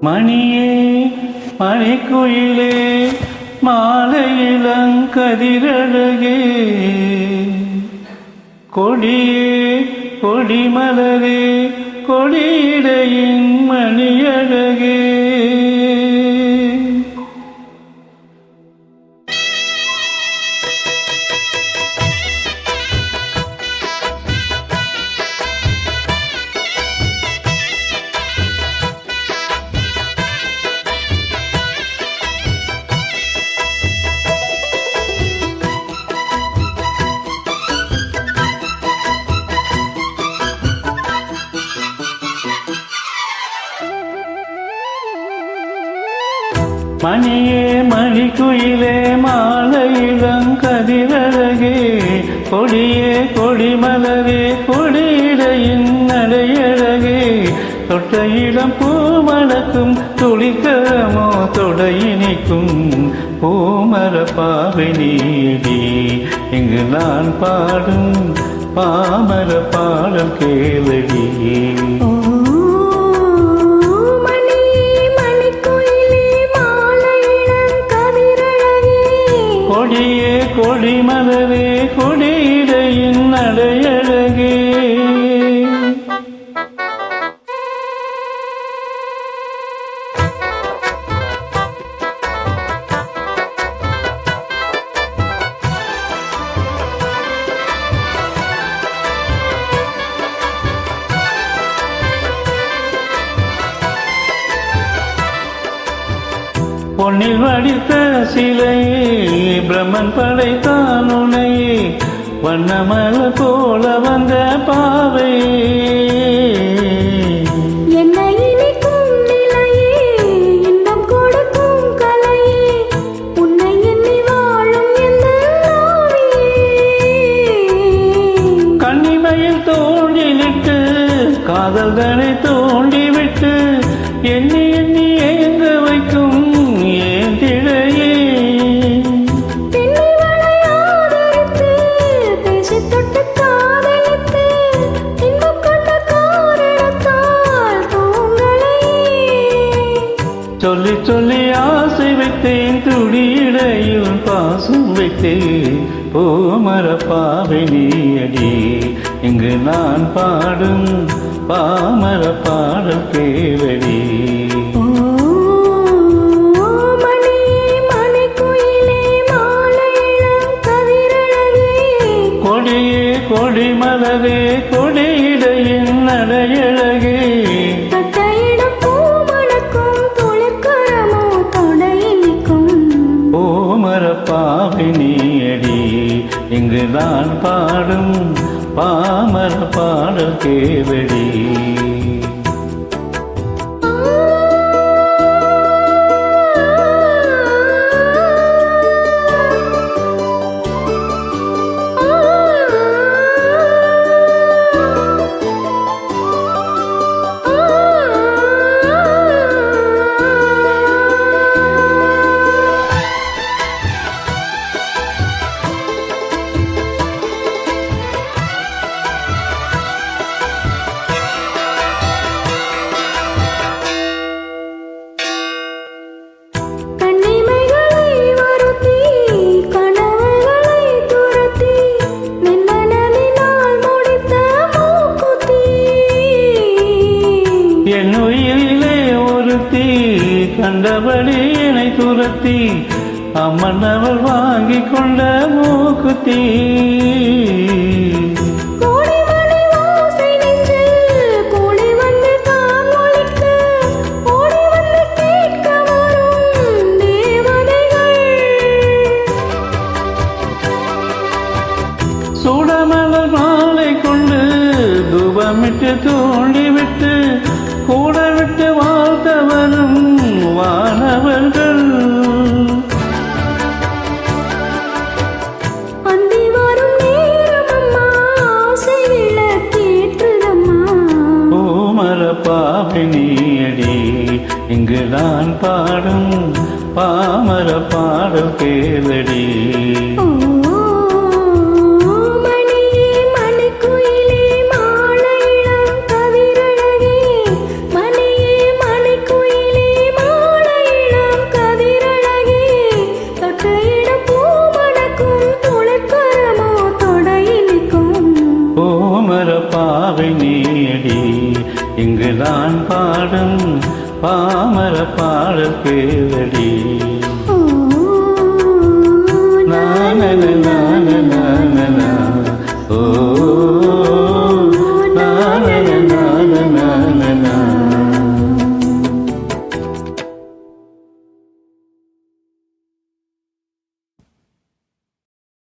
மணியே மணிக்குயிலே மாலையிலங்கதிரழகே கொடியே கொடிமலரே கொடியிடையின் மணியழகே. மணியே மணிக்குயிலே மாலையிலங்கதிரழகே கொடியே கொடிமலரே கொடியிடையின் நடையழகே. தொட்ட இடம் பூமணக்கும் துளிக்கரமோ தொடையினிக்கும் பூமர பாவை நீடி. இங்கு நான் பாடும் பாமர பாடல் கேளடி. கொடிமலரே கொடியிடையின் பொன்னில் வடித்த சிலையே பிரம்மன் படைத்தான் உனையே வண்ணமல போல வந்த பாவை என்னை இனிக்கும் நிலையே சொல்லி ஆசை வைத்தேன் துடியிடையும் பாசம் வைத்தேன். போமரப்பாவை பாவை நீயடி இங்கு நான் பாடும் பாமர பாடல் கேவடி. நான் பாடும் பாமர பாடல் கேவடி. கண்டபடி என்னை துரத்தி அம்மன் அவள் வாங்கி கொண்ட மூக்குத்தீ. சுடமலர் மாலை கொண்டு தூபமிட்டு தூண்டிவிட்டு கூட விட்டு வாழ்த்த வரும் வானவர்கள் பாபினியடி இங்கு நான் பாடும். பாமர பாடல் கேளடி. நான் பாடும் பாமர பாடல் கேளடி நான நான நானன